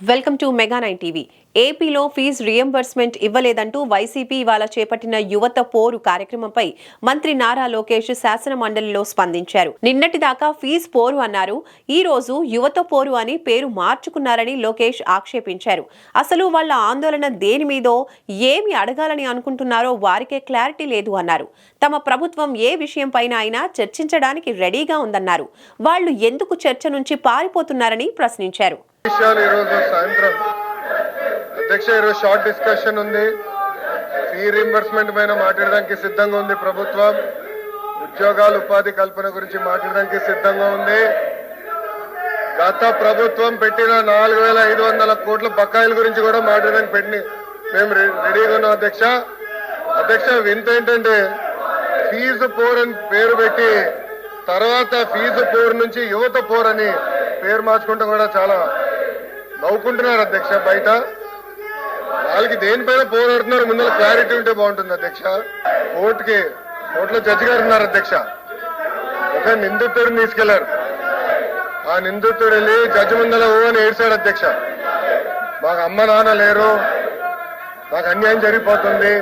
Welcome to mega nine TV. ఏపీలో fee reimbursement ఇవ్వలేదంటూ YCP ఇవాళ చేపట్టిన యువత పోరు కార్యక్రమంపై మంత్రి నారా లోకేష్ శాసన మండలిలో స్పందించారు. నిన్నటి దాకా ఫీజు పోరు అన్నారు. ఈ రోజు యువత పోరు అని పేరు మార్చుకున్నారని లోకేష్ ఆక్షేపించారు. అసలు వాళ్ళ ఆందోళన దేని మీదో ఏమి అడగాలని అనుకుంటున్నారో వారికే క్లారిటీ లేదు అన్నారు. తమ ప్రభుత్వం ఏ విషయంపైన అయినా చర్చించడానికి రెడీగా ఉందన్నారు. వాళ్ళు ఎందుకు చర్చ నుంచి పారిపోతున్నారని ప్రశ్నించారు. విషయాలు ఈరోజు సాయంత్రం. అధ్యక్ష ఈరోజు షార్ట్ డిస్కషన్ ఉంది. ఫీ రీంబర్స్మెంట్ పైన మాట్లాడడానికి సిద్ధంగా ఉంది ప్రభుత్వం. ఉద్యోగాలు ఉపాధి కల్పన గురించి మాట్లాడడానికి సిద్ధంగా ఉంది. గత ప్రభుత్వం పెట్టిన నాలుగు వేల ఐదు వందల కోట్ల బకాయిల గురించి కూడా మాట్లాడడానికి పెట్టి మేము రెడీగా ఉన్నాం అధ్యక్ష. అధ్యక్ష వింత ఏంటంటే ఫీజు పోర్ అని పేరు పెట్టి తర్వాత ఫీజు పోర్ నుంచి యువత పోర్ అని పేరు మార్చుకుంటాం కూడా చాలా నవ్వుకుంటున్నారు అధ్యక్ష. బయట వాళ్ళకి దేనిపైన పోరాడుతున్నారు? ముందర క్లారిటీ ఉంటే బాగుంటుంది అధ్యక్ష. కోర్టుకి కోర్టులో జడ్జి గారు ఉన్నారు అధ్యక్ష. ఒక నిందితుడిని తీసుకెళ్ళారు. ఆ నిందితుడు వెళ్ళి జడ్జి ముందర ఓ అని ఏడ్చాడు అధ్యక్ష. మాకు అమ్మ నాన్న లేరు. నాకు అన్యాయం జరిగిపోతుంది.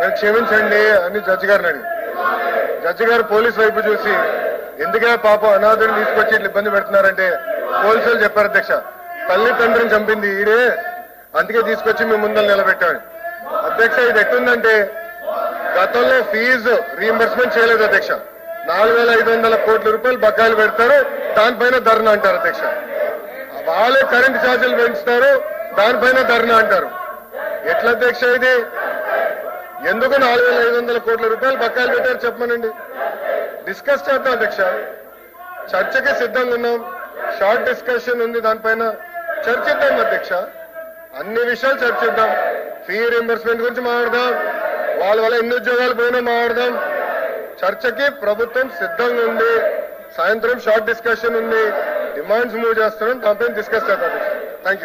నేను క్షమించండి అని జడ్జి గారిని అడిగి జడ్జి గారు పోలీస్ వైపు చూసి ఎందుకే పాపం? అనాథుడిని తీసుకొచ్చి ఇట్లా ఇబ్బంది పెడుతున్నారంటే? పోలీసులు చెప్పారు అధ్యక్ష. తల్లి తండ్రిని చంపింది ఈడే. అందుకే తీసుకొచ్చి మేము ముందర నిలబెట్టాడు. అధ్యక్ష ఇది ఎట్టుందంటే గతంలో ఫీజు రీఎంబర్స్మెంట్ చేయలేదు అధ్యక్ష. నాలుగు వేల ఐదు వందల కోట్ల రూపాయలు బకాయిలు పెడతారు దానిపైన ధర్నా అంటారు అధ్యక్ష. వాళ్ళే కరెంట్ ఛార్జీలు పెంచుతారు దానిపైన ధర్నా అంటారు. ఎట్లా అధ్యక్ష ఇది? ఎందుకు నాలుగు వేల ఐదు వందల కోట్ల రూపాయలు బకాయిలు పెట్టారు చెప్పమనండి. డిస్కస్ చేద్దాం అధ్యక్ష. చర్చకి సిద్ధంగా ఉన్నాం. షార్ట్ డిస్కషన్ ఉంది దానిపైన. చర్చిద్దాం అధ్యక్ష. అన్ని విషయాలు చర్చిద్దాం. ఫీ రింబర్స్మెంట్ గురించి మాట్లాడదాం. వాళ్ళ వల్ల ఎన్ని ఉద్యోగాలు పోయినా మాట్లాడదాం. చర్చకి ప్రభుత్వం సిద్ధంగా ఉంది. సాయంత్రం షార్ట్ డిస్కషన్ ఉంది. డిమాండ్స్ మూవ్ చేస్తున్నాం. దానిపైన డిస్కస్ చేద్దాం అధ్యక్ష.